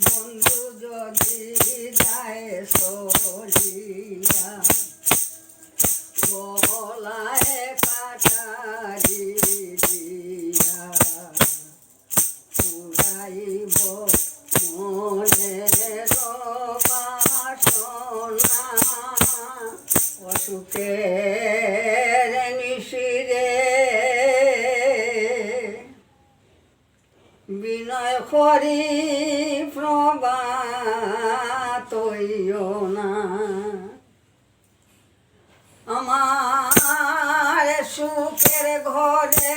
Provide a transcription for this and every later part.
বন্ধু যদি যায় সলিয়া বলায় পাটারিয়া বিনয় খরি প্রবাতইও না। আমার সুখের ঘরে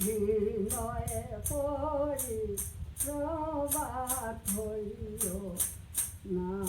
네 너의 꼬리 너와 돌려 나.